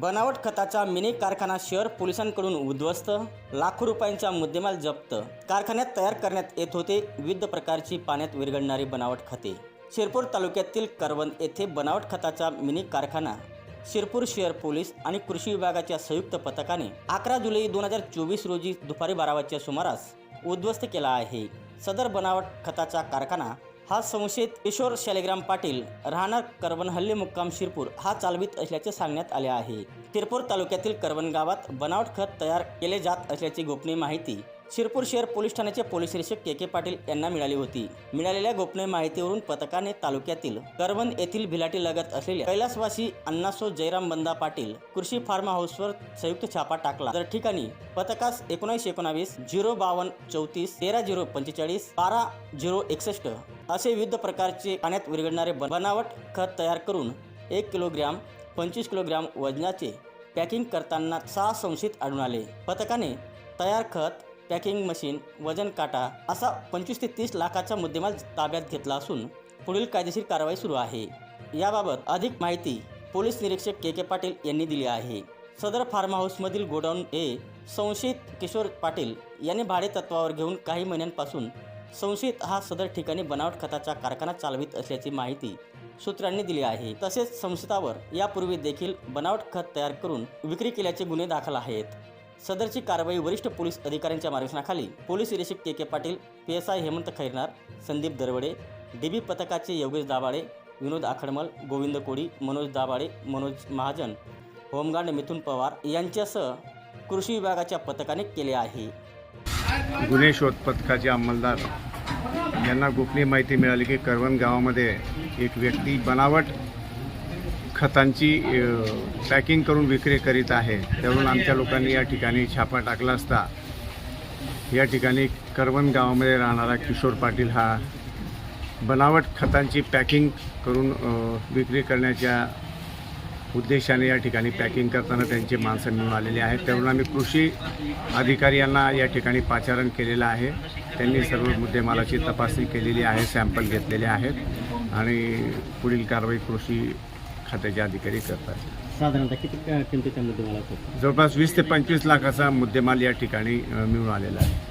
बनावट खताचा मिनी कारखाना शहर पोलिसांकडून उद्ध्वस्त लाखो रुपयांचा मुद्देमाल जप्त. कारखान्यात तयार करण्यात येत होते विविध प्रकारची पाण्यात विरघळणारी बनावट खते. शिरपूर तालुक्यातील करवंद येथे बनावट खताचा मिनी कारखाना शिरपूर शहर पोलीस आणि कृषी विभागाच्या संयुक्त पथकाने अकरा जुलै दोन हजार चोवीस रोजी दुपारी बारा वाजच्या सुमारास उद्ध्वस्त केला आहे. सदर बनावट खताचा कारखाना हा संशयित किशोर शालिग्राम पाटील राहणार करवन हल्ली मुक्काम शिरपूर हा चालवित असल्याचे सांगण्यात आले आहे. तिरपूर तालुक्यातील करवण गावात बनावट खत तयार केले जात असल्याची गोपनीय माहिती शिरपूर शहर पोलीस ठाण्याचे पोलीस निरीक्षक के के पाटील यांना मिळाली होती. मिळालेल्या गोपनीय माहितीवरून पथकाने तालुक्यातील करवण येथील भिलाटी लगत असलेल्या कैलासवासी अण्णासो जयराम बंदा पाटील कृषी फार्म हाऊसवर संयुक्त छापा टाकला. तर ठिकाणी पथकास एकोणीस एकोणावीस झिरो बावन्न चौतीस तेरा झिरो पंचेचाळीस बारा झिरो एकसष्ट असे विविध प्रकारचे पाण्यात विरघळणारे बनावट खत तयार करून एक किलोग्रॅम पंचवीस किलोग्रॅम वजनाचे पॅकिंग करताना सहा संशयित आढळून आले. पथकाने तयार खत पॅकिंग मशीन वजन काटा असा पंचवीस ते तीस लाखाचा मुद्देमाल ताब्यात घेतला असून पुढील कायदेशीर कारवाई सुरू आहे. याबाबत अधिक माहिती पोलीस निरीक्षक के के पाटील यांनी दिली आहे. सदर फार्म हाऊसमधील गोडाऊन हे संशयित किशोर पाटील यांनी भाडे तत्वावर घेऊन काही महिन्यांपासून संशयित हा सदर ठिकाणी बनावट खताचा कारखाना चालवित असल्याची माहिती सूत्रांनी दिली आहे. तसेच संशयितावर यापूर्वी देखील बनावट खत तयार करून विक्री केल्याचे गुन्हे दाखल आहेत. सदरची कारवाई वरिष्ठ पोलीस अधिकाऱ्यांच्या मार्गदर्शनाखाली. पोलीस निरीक्षक K K Patil P S I Hemant Khairnar Sandeep Darwade DB पथकाचे योगेश दाभाडे विनोद आखडमल गोविंद कोडी मनोज दाभाडे मनोज महाजन होमगार्ड मिथुन पवार यांच्यासह कृषी विभागाच्या पथकाने केले आहे. गुन्हे शोध पथकाचे अंमलदार. यांना गोपनीय माहिती मिळाली की करवण गावामध्ये एक व्यक्ती बनावट खतांची पॅकिंग करून विक्री करीत आहे. त्यावरून आमच्या लोकांनी या ठिकाणी छापा टाकला असता. या ठिकाणी करवण गावामध्ये राहणारा किशोर पाटील हा बनावट खतांची पॅकिंग करून विक्री करण्याच्या उद्देशाने या ठिकाणी पॅकिंग करताना त्यांची माणसं मिळून आलेली आहेत. त्यावरून आम्ही कृषी अधिकारी यांना या ठिकाणी पाचारण केलेलं आहे. त्यांनी सर्व मुद्देमालाची तपासणी केलेली आहे सॅम्पल घेतलेले आहेत आणि पुढील कारवाई कृषी खात्याचे अधिकारी करतात. साधारणतः किती अ, किमतीच्या मुद्देमाला जवळपास वीस ते पंचवीस लाखाचा मुद्देमाल या ठिकाणी अ, मिळून आलेला आहे.